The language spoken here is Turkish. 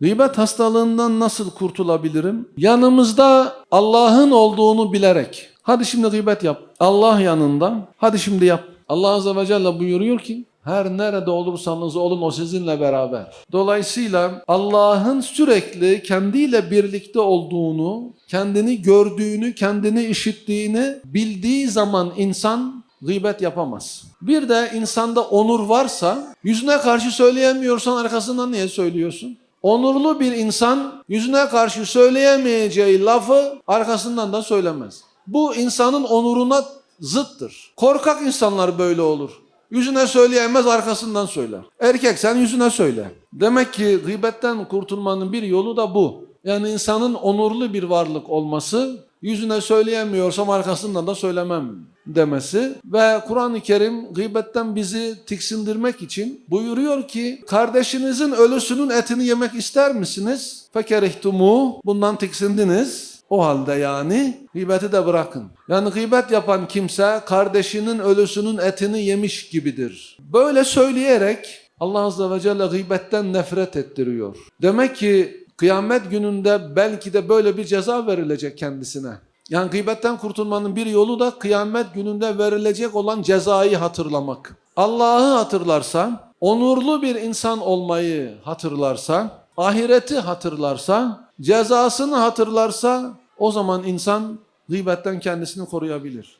Gıybet hastalığından nasıl kurtulabilirim? Yanımızda Allah'ın olduğunu bilerek. Hadi şimdi gıybet yap. Allah yanında. Hadi şimdi yap. Allah Azze ve Celle buyuruyor ki her nerede olursanız olun o sizinle beraber. Dolayısıyla Allah'ın sürekli kendiyle birlikte olduğunu, kendini gördüğünü, kendini işittiğini bildiği zaman insan gıybet yapamaz. Bir de insanda onur varsa yüzüne karşı söyleyemiyorsan arkasından niye söylüyorsun? Onurlu bir insan yüzüne karşı söyleyemeyeceği lafı arkasından da söylemez. Bu insanın onuruna zıttır. Korkak insanlar böyle olur. Yüzüne söyleyemez arkasından söyler. Erkek sen yüzüne söyle. Demek ki gıybetten kurtulmanın bir yolu da bu. Yani insanın onurlu bir varlık olması, yüzüne söyleyemiyorsam arkasından da söylemem demesi ve Kur'an-ı Kerim gıybetten bizi tiksindirmek için buyuruyor ki kardeşinizin ölüsünün etini yemek ister misiniz? Fekerihtumu bundan tiksindiniz. O halde yani gıybeti de bırakın. Yani gıybet yapan kimse kardeşinin ölüsünün etini yemiş gibidir. Böyle söyleyerek Allah Azze ve Celle gıybetten nefret ettiriyor. Demek ki kıyamet gününde belki de böyle bir ceza verilecek kendisine. Yani gıybetten kurtulmanın bir yolu da kıyamet gününde verilecek olan cezayı hatırlamak. Allah'ı hatırlarsa, onurlu bir insan olmayı hatırlarsa, ahireti hatırlarsa, cezasını hatırlarsa o zaman insan gıybetten kendisini koruyabilir.